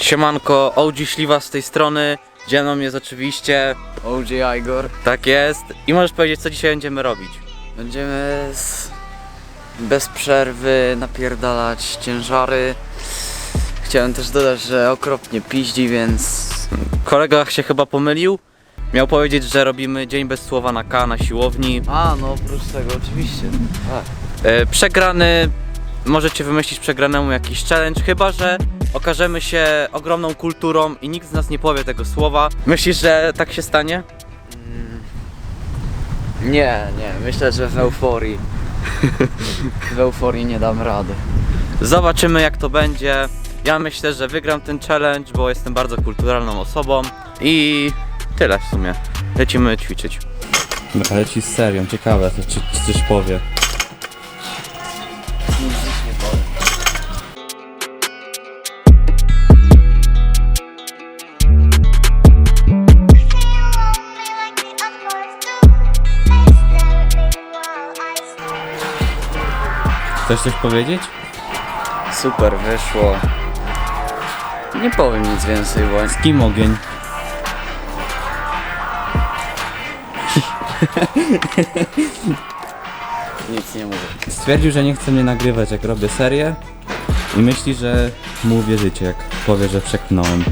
Siemanko, OG Śliwa z tej strony. Ze mną jest oczywiście, OG Igor. tak jest. I możesz powiedzieć, co dzisiaj będziemy robić. Będziemy z... bez przerwy napierdalać ciężary. Chciałem też dodać, że okropnie piździ, więc Kolega się chyba pomylił. Miał powiedzieć, że robimy dzień bez słowa na K na siłowni. A, no oprócz tego oczywiście. Tak. E, przegrany, możecie wymyślić przegranemu jakiś challenge, chyba że okażemy się ogromną kulturą i nikt z nas nie powie tego słowa. Myślisz, że tak się stanie? Nie, nie, myślę, że w euforii. w euforii nie dam rady. Zobaczymy jak to będzie. Ja myślę, że wygram ten challenge, bo jestem bardzo kulturalną osobą i tyle w sumie. Lecimy ćwiczyć. Ale ci z serią, ciekawe, czy, czy coś powie. Chcesz coś powiedzieć? Super, wyszło. Nie powiem nic więcej, Z kim ogień? nic nie mówię. Stwierdził, że nie chce mnie nagrywać jak robię serię i myśli, że mu uwierzycie jak powie, że przeknąłem.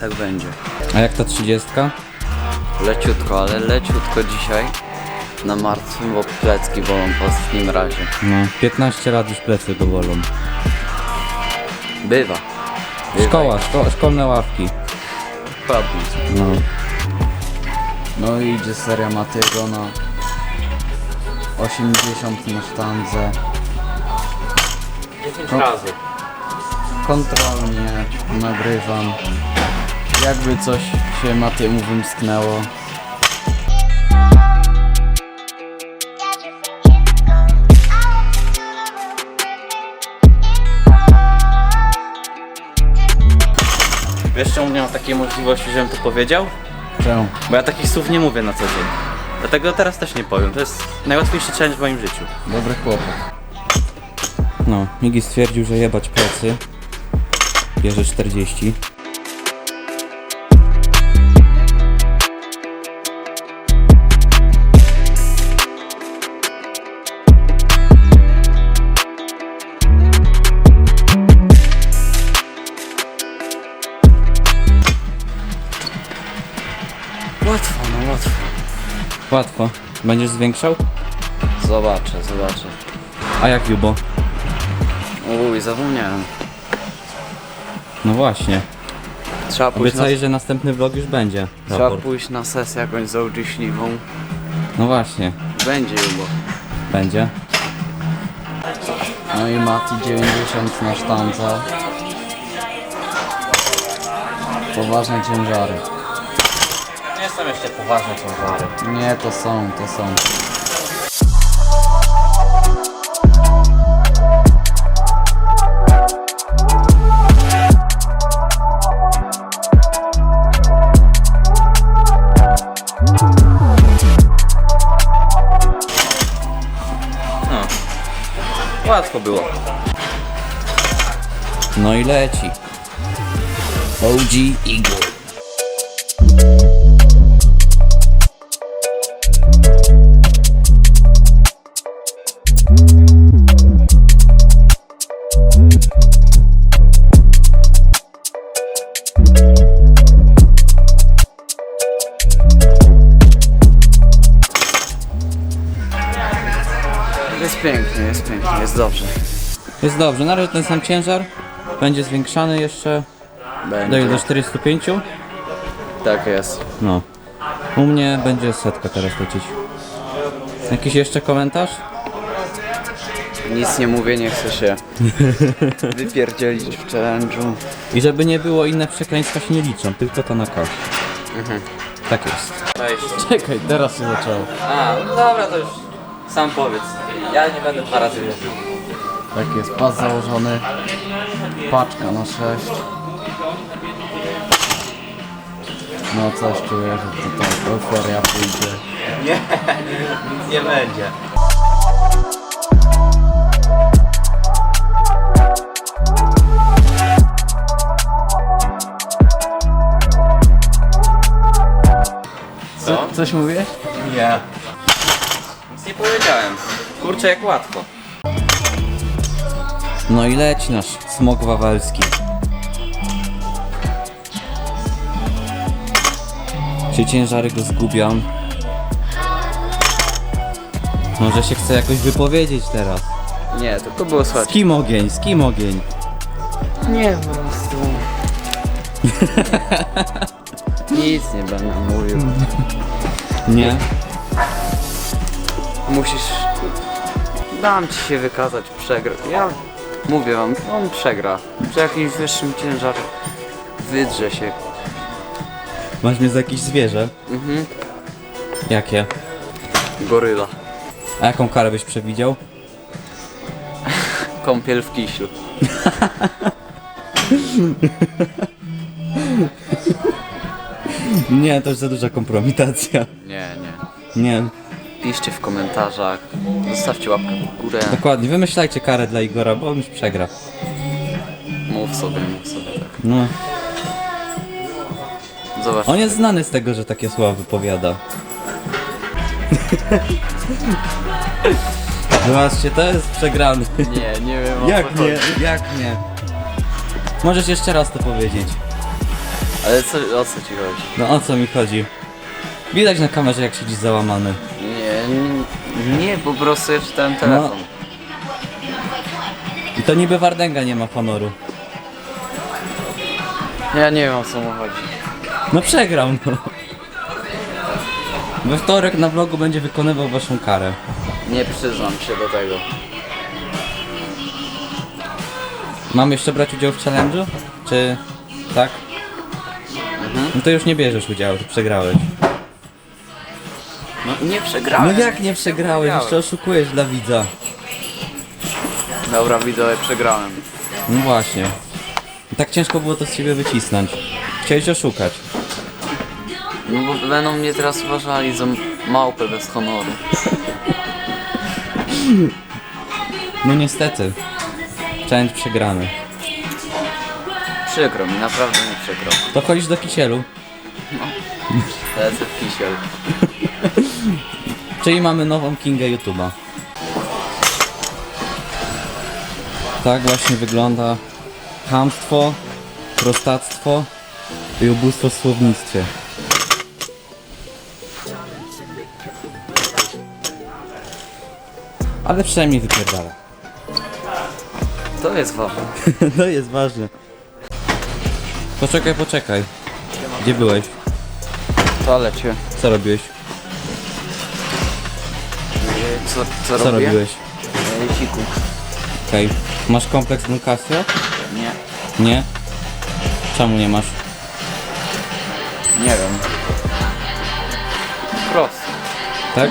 Tak będzie. A jak ta trzydziestka? Leciutko, ale leciutko dzisiaj. Na martwym, bo plecki bolą po ostatnim razie. No, 15 lat już plecy go bolą. Bywa. Bywa. Szkoła, szko szkolne ławki. Public. No. No i idzie seria Matego na 80 na sztandze. 10 No. razy. Kontrolnie nagrywam. Jakby coś się Matemu wymsknęło. Wiesz czemu nie mam takiej możliwości, żebym to powiedział? Czemu? Bo ja takich słów nie mówię na co dzień. Dlatego teraz też nie powiem. To jest najłatwiejszy challenge w moim życiu. Dobry chłopak. No, Migi stwierdził, że jebać plecy. Bierze 40. Łatwo. Będziesz zwiększał? Zobaczę, zobaczę. A jak Jubo? Uj, zapomniałem. No właśnie. Trzeba pójść, na, że następny vlog już będzie. trzeba Raport. pójść na sesję jakąś z OG śliwą. No właśnie. Będzie Jubo. Będzie. No i Mati 90 na sztandze. Poważne ciężary. Nie są jeszcze poważne ciężary. Nie, to są, to są. Łatwo było. No i leci. OG Igor. Jest dobrze, na razie ten sam ciężar będzie zwiększany jeszcze do, Będzie. do 405. Tak jest. No. U mnie będzie setka teraz lecieć. Jakiś jeszcze komentarz? Nic nie mówię, nie chcę się wypierdzielić w challenge'u. I żeby nie było, inne przekleństwa się nie liczą, tylko to na K. Tak jest. Cześć. Czekaj, teraz się zaczęło. A, no dobra, to już sam powiedz. Ja nie będę dwa razy mówił. Tak jest, pas założony, paczka na 6. No coś czuję, że tutaj euforia pójdzie. Nie, nic nie będzie. Co? Coś mówisz? Nie. Nic nie powiedziałem. Kurczę, jak łatwo. No i leci nasz smok wawelski. Czy ciężary go zgubią? Może się chce jakoś wypowiedzieć teraz. Nie, to, to było Z słodkie. kim ogień? Z kim ogień? Nie, po prostu. Nic nie będę mówił. Nie? Musisz... Dam ci się wykazać, przegra. Ja mówię wam, on przegra. Przy jakimś wyższym ciężarze wydrze się. Masz mnie za jakieś zwierzę? Mhm. Jakie? Goryla. A jaką karę byś przewidział? Kąpiel w kiślu. Nie, to już za duża kompromitacja. Nie, nie. Nie, Piszcie w komentarzach, zostawcie łapkę w górę, dokładnie. Wymyślajcie karę dla Igora, bo on już przegra. mów sobie, mów sobie tak. No. Zobacz, On jest znany z tego, że takie słowa wypowiada. Zobaczcie, to jest przegrany. nie, nie wiem o Jak co nie? chodzi. Jak nie? Możesz jeszcze raz to powiedzieć. Ale co, o co ci chodzi? No o co mi chodzi? Widać na kamerze jak siedzisz załamany. Nie, po prostu ja czytałem telefon. I to niby Wardęga nie ma honoru. Ja nie wiem o co mu chodzi. No przegrał no. We wtorek na vlogu będzie wykonywał waszą karę. Nie przyznam się do tego. Mam jeszcze brać udział w challenge'u? Czy... tak? No to już nie bierzesz udziału, ty przegrałeś. No nie przegrałem. No jak nie przegrałeś? Jeszcze oszukujesz dla widza. Dobra, widzowie, przegrałem. No właśnie. Tak ciężko było to z ciebie wycisnąć. Chciałeś oszukać. No bo będą mnie teraz uważali za małpę bez honoru. No niestety. Challenge przegrany. Przykro mi, naprawdę mi przykro. To chodzisz do kisielu. Lecę w kisiel. Czyli mamy nową kingę YouTube'a. Tak właśnie wygląda chamstwo, prostactwo i ubóstwo w słownictwie. Ale przynajmniej wypierdala. To jest ważne. To jest ważne. Poczekaj, poczekaj. Gdzie byłeś? W toalecie. Co robiłeś? Co, co, Co robię? robiłeś? E, Siku. Okej. Masz kompleks Don Casio? Nie. Nie? Czemu nie masz? Nie wiem. Prosto. Tak?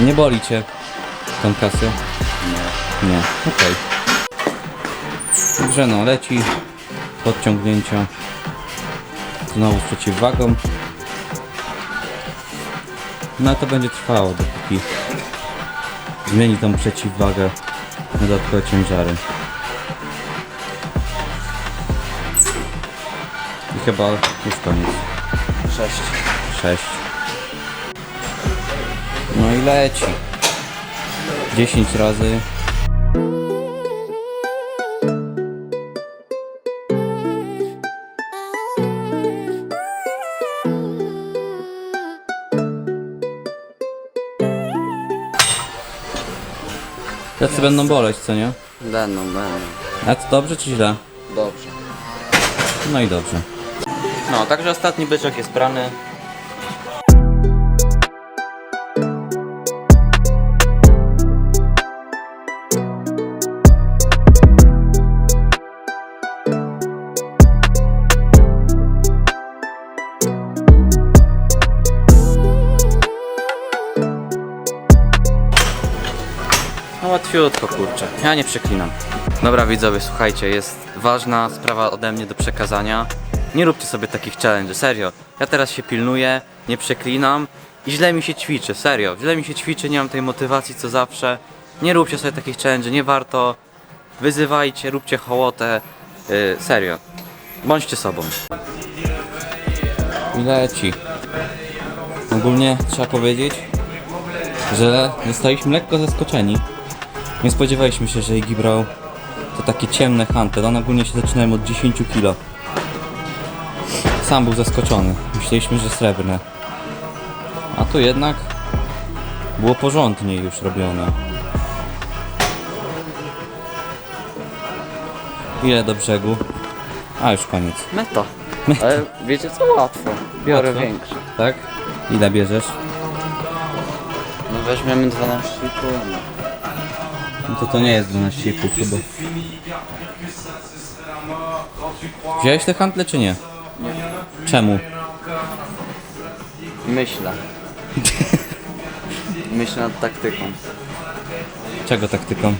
Nie boli cię Don Casio? Nie. Nie. Okej. Dobrze no, leci podciągnięcia. Znowu z przeciwwagą. No to będzie trwało dopóki zmieni tą przeciwwagę na dodatkowe ciężary. I chyba już koniec. Sześć. 6. No i leci. 10 razy. Tacy będą boleć, co nie? Będą, będą. A to dobrze czy źle? Dobrze. No i dobrze. No, także ostatni byczek jest prany. Łatwiutko kurczę, ja nie przeklinam. Dobra widzowie, słuchajcie, jest ważna sprawa ode mnie do przekazania. Nie róbcie sobie takich challenge, serio. Ja teraz się pilnuję, nie przeklinam i źle mi się ćwiczy, serio. Źle mi się ćwiczy, nie mam tej motywacji co zawsze. Nie róbcie sobie takich challenge, nie warto. Wyzywajcie, róbcie hołotę, yy, serio. Bądźcie sobą. I leci. Ogólnie trzeba powiedzieć, że zostaliśmy lekko zaskoczeni. Nie spodziewaliśmy się, że Iggy brał to takie ciemne hantel. One ogólnie się zaczynają od 10 kg. Sam był zaskoczony. Myśleliśmy, że srebrne. A tu jednak było porządnie już robione. Ile do brzegu? A już koniec. Meta. Ale wiecie co? Łatwo. Biorę Łatwo? większy. Tak? Ile bierzesz? No weźmiemy 12,5. No. No to to nie jest 12,5 chyba. Wziąłeś te handle czy nie? Nie. Czemu? Myślę. Myślę nad taktyką. Czego taktyką?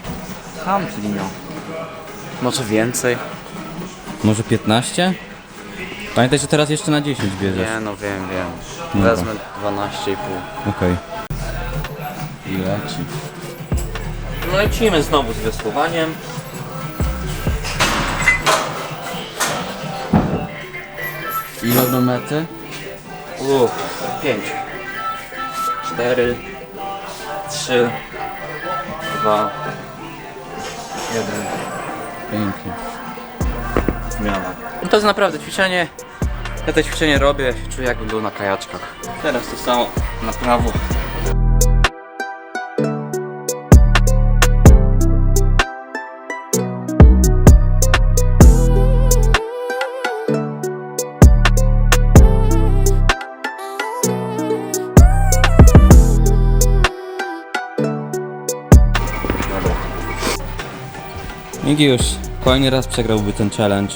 Handli no. Może więcej? Może 15? Pamiętaj, że teraz jeszcze na 10 bierzesz. Nie no wiem, wiem. Dobra. Wezmę 12,5. Okej. I leci. No lecimy znowu z wiosłowaniem. Ile do mety? Uff, 5. 4, 3, 2, 1. Pięknie. Zmiana. No to jest naprawdę ćwiczenie. Ja to ćwiczenie robię, czuję jakbym był na kajaczkach. Teraz to samo na prawo. Migi już kolejny raz przegrałby ten challenge.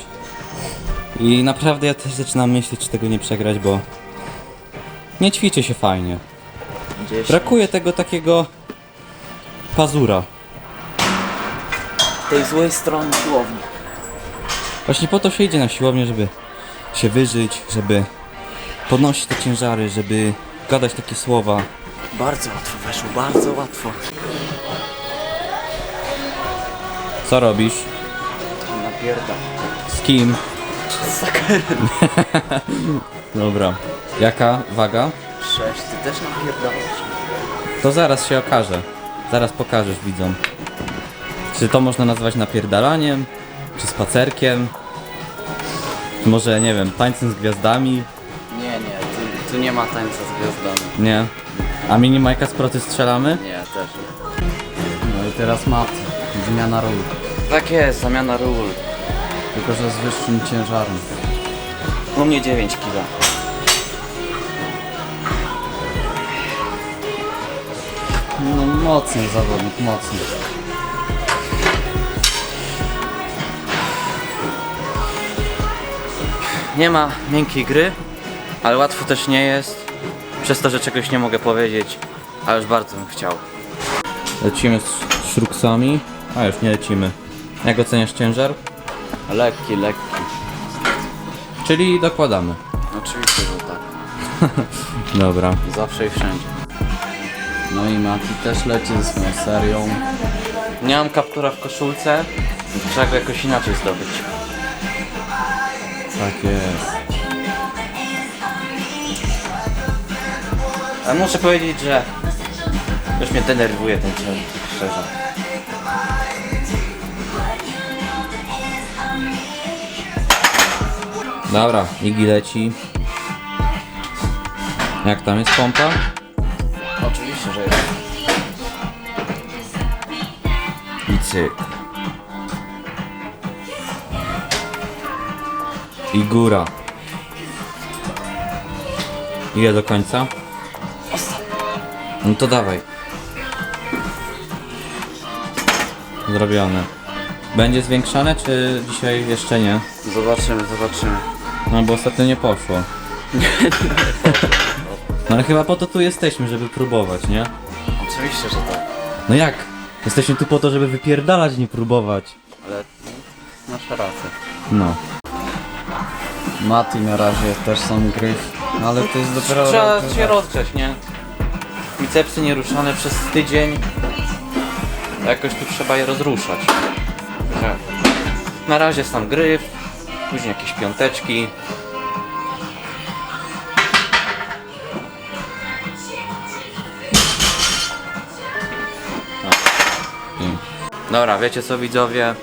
I naprawdę ja też zaczynam myśleć, czy tego nie przegrać, bo nie ćwiczy się fajnie. Gdzieś Brakuje tego takiego pazura. tej złej strony siłowni. Właśnie po to się idzie na siłownię, żeby się wyżyć, żeby podnosić te ciężary, żeby gadać takie słowa. Bardzo łatwo weszło, bardzo łatwo. Co robisz? Napierda. Z kim? Dobra. Jaka waga? Sześć, ty też napierdalasz. To zaraz się okaże. Zaraz pokażesz widzom. Czy to można nazwać napierdalaniem? Czy spacerkiem? Czy może, nie wiem, tańcem z gwiazdami? Nie, nie, tu, tu nie ma tańca z gwiazdami. Nie. A mini Majka z procy strzelamy? Nie, też nie. No i teraz mat. Zmiana ról. Tak jest, zamiana ról. Tylko, że z wyższym ciężarem. U mnie 9 kg. No mocny zawodnik, mocny. Nie ma miękkiej gry, ale łatwo też nie jest. Przez to, że czegoś nie mogę powiedzieć, a już bardzo bym chciał. Lecimy z szruksami. A już nie lecimy. Jak oceniasz ciężar? Lekki, lekki. Czyli dokładamy. Oczywiście, że tak. Dobra. Zawsze i wszędzie. No i Mati też leci ze swoją serią. Nie mam kaptura w koszulce, trzeba go jakoś inaczej zdobyć. Tak jest. Ale muszę powiedzieć, że już mnie denerwuje ten tak szczerze. Dobra, Igi leci. Jak tam jest pompa? Oczywiście, że jest. I cyk. I góra. Ile do końca? No to dawaj. Zrobione. Będzie zwiększane, czy dzisiaj jeszcze nie? Zobaczymy, zobaczymy. No bo ostatnio nie poszło. No ale chyba po to tu jesteśmy, żeby próbować, nie? Oczywiście, że tak. No jak? Jesteśmy tu po to, żeby wypierdalać, nie próbować. Ale masz rację. No. Mati na razie też są gryf, ale to jest dopiero... Trzeba się rozgrzać, nie? Bicepsy nieruszane przez tydzień. Jakoś tu trzeba je rozruszać. Także Na razie tam gryf, później jakieś piąteczki. No. Dobra, wiecie co widzowie?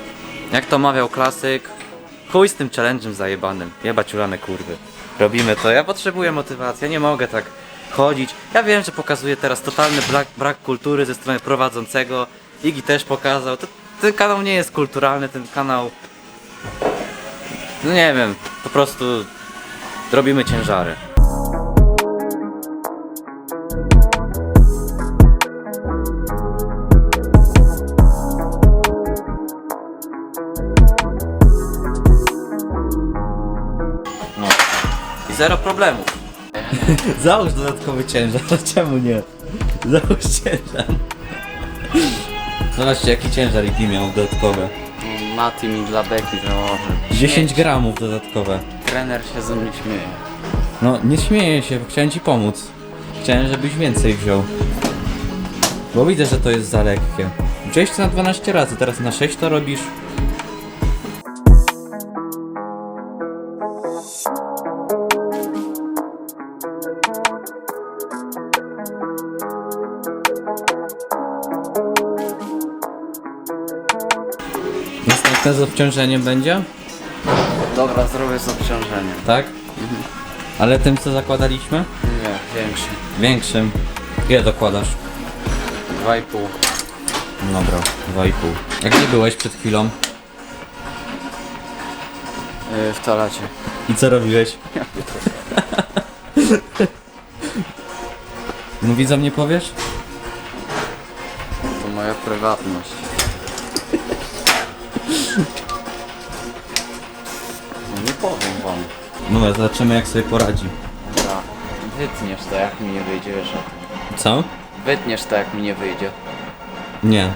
Jak to mawiał klasyk? Chuj z tym challenge'em zajebanym. Jebać ulane kurwy. Robimy to. Ja potrzebuję motywacji. Ja nie mogę tak chodzić. Ja wiem, że pokazuję teraz totalny brak, brak kultury ze strony prowadzącego. Igi też pokazał. To, ten kanał nie jest kulturalny, ten kanał no nie wiem, po prostu robimy ciężary. No. I zero problemów. Załóż dodatkowy ciężar, czemu nie? Załóż ciężar. Zobaczcie jaki ciężar Iggy miał dodatkowe. Mati mi dla beki założy. 10 gramów dodatkowe. Trener się ze mnie śmieje. No nie śmieję się, bo chciałem ci pomóc. Chciałem, żebyś więcej wziął. Bo widzę, że to jest za lekkie. Wziąłeś to na 12 razy, teraz na 6 to robisz. Obciążeniem będzie? Dobra, zrobię z obciążeniem. Tak? Ale tym co zakładaliśmy? Nie, większy. Większym. Ile dokładasz? 2,5. Dobra, 2,5. A gdzie byłeś przed chwilą? Yy, w toalecie. I co robiłeś? No widzom nie powiesz? To moja prywatność. No nie powiem wam. No zobaczymy jak sobie poradzi. Dobra. Wytniesz to jak mi nie wyjdzie, wiesz o tym. Co? Wytniesz to jak mi nie wyjdzie. Nie.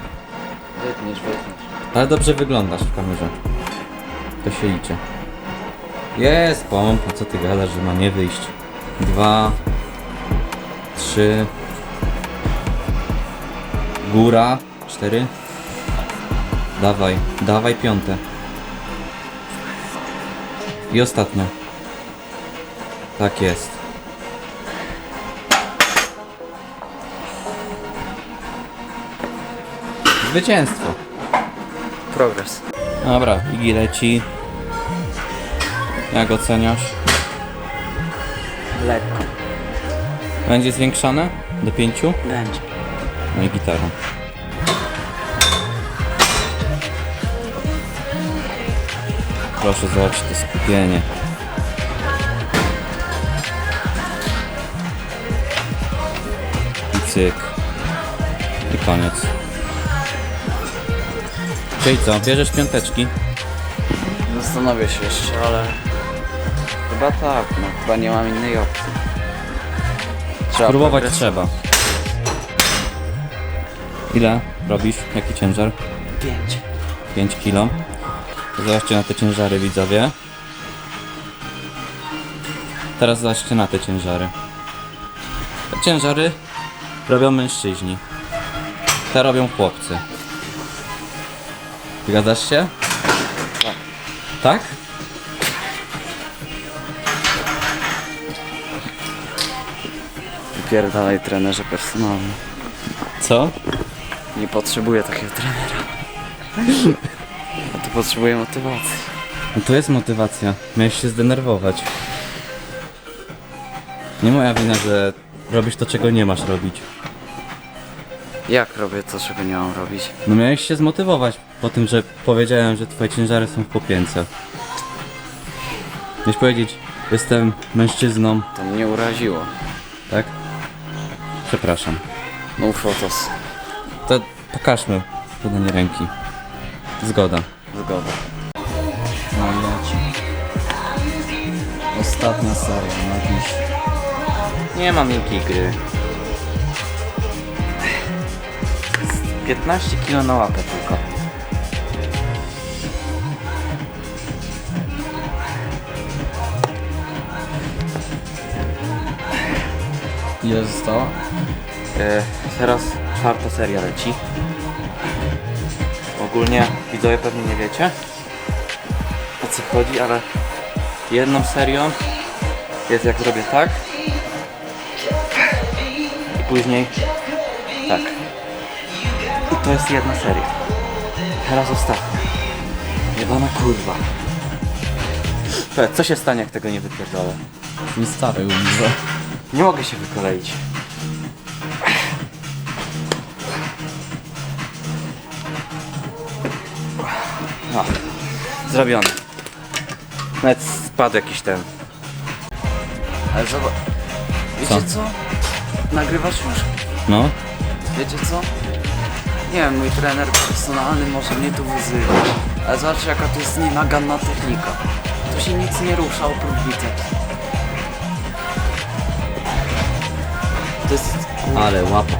Wytniesz, wytniesz. Ale dobrze wyglądasz w kamerze. To się liczy. Jest pompa, co ty gadasz, że ma nie wyjść. Dwa. Trzy. Góra. Cztery. Dawaj, dawaj piąte. I ostatnia. Tak jest. Zwycięstwo. Progres. Dobra, Igi leci. Jak oceniasz? Lekko. Będzie zwiększane? Do pięciu? Będzie. No i gitara. Proszę zobaczyć to skupienie. I cyk. I koniec. Czyli co, bierzesz piąteczki? Zastanowię się jeszcze, ale... Chyba tak, no chyba nie mam innej opcji. Trzeba Spróbować progres- trzeba. Ile robisz? Jaki ciężar? Pięć. 5 kg. Zobaczcie na te ciężary widzowie. Teraz zobaczcie na te ciężary. Te ciężary robią mężczyźni. Te robią chłopcy. Zgadzasz się? Tak. Tak? Wypierdalaj trenerze personalny. Co? Nie potrzebuję takiego trenera. Potrzebuję motywacji. No to jest motywacja. Miałeś się zdenerwować. Nie moja wina, że robisz to, czego nie masz robić. Jak robię to, czego nie mam robić? No miałeś się zmotywować po tym, że powiedziałem, że twoje ciężary są w popięce. Miałeś powiedzieć, jestem mężczyzną, To mnie uraziło. tak? Przepraszam. No fotos. To pokażmy podanie ręki. Zgoda. Zgoda. No i leci. Ostatnia seria na dziś. Nie mam miękkiej gry. 15 kg na łapę tylko. Ile zostało? E, teraz czwarta seria leci. Ogólnie widzowie pewnie nie wiecie o co chodzi, ale jedną serią jest jak zrobię tak i później tak. I to jest jedna seria. Teraz ostatnia. Jebana kurwa. Powiedz, co się stanie, jak tego nie wypierdolę? Mi stary umrze. Nie mogę się wykoleić. O, zrobione. Nawet spadł jakiś ten. Ale zobacz. Wiecie co? Nagrywasz już. No, Wiecie co? Nie wiem, mój trener personalny może mnie tu wyzywać. Ale zobacz jaka to jest nienaganna technika. Tu się nic nie rusza oprócz biceps. To jest, ale łapa.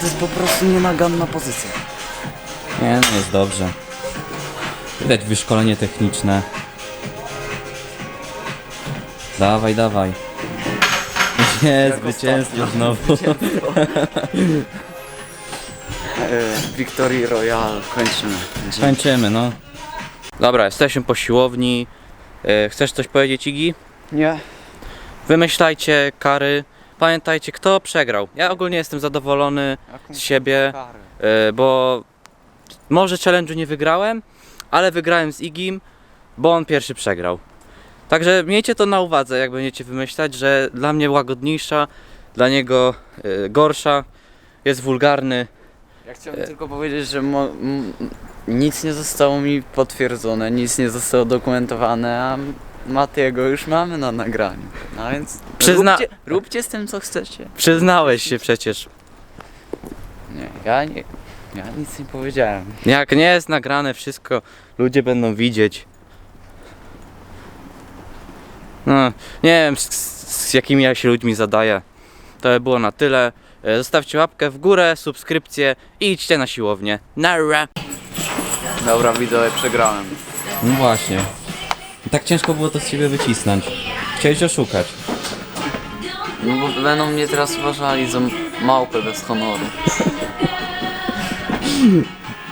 to jest po prostu nienaganna pozycja. Nie, no jest dobrze. Widać wyszkolenie techniczne. Dawaj, dawaj. Nie, zwycięstwo znowu. E, Victory Royale, kończymy. Kończymy, no. Dobra, jesteśmy po siłowni. E, Chcesz coś powiedzieć, Igi? Nie. Wymyślajcie kary. Pamiętajcie, kto przegrał. Ja ogólnie jestem zadowolony z siebie, e, bo może challenge'u nie wygrałem, ale wygrałem z Igim, bo on pierwszy przegrał. Także miejcie to na uwadze, jak będziecie wymyślać, że dla mnie łagodniejsza, dla niego e, gorsza, jest wulgarny. Ja chciałbym tylko powiedzieć, że mo- m- nic nie zostało mi potwierdzone, nic nie zostało dokumentowane, a Matiego już mamy na nagraniu. No więc Przyzna- róbcie, róbcie z tym co chcecie. Przyznałeś się przecież. Nie, ja nie. Ja nic nie powiedziałem. Jak nie jest nagrane wszystko, ludzie będą widzieć. No, nie wiem z, z, z jakimi ja się ludźmi zadaję. To by było na tyle. E, Zostawcie łapkę w górę, subskrypcję i idźcie na siłownię. Nara! Dobra, widzowie, przegrałem. No właśnie. Tak ciężko było to z ciebie wycisnąć. Chciałeś oszukać. No bo będą mnie teraz uważali za małpę bez honoru. Dieu.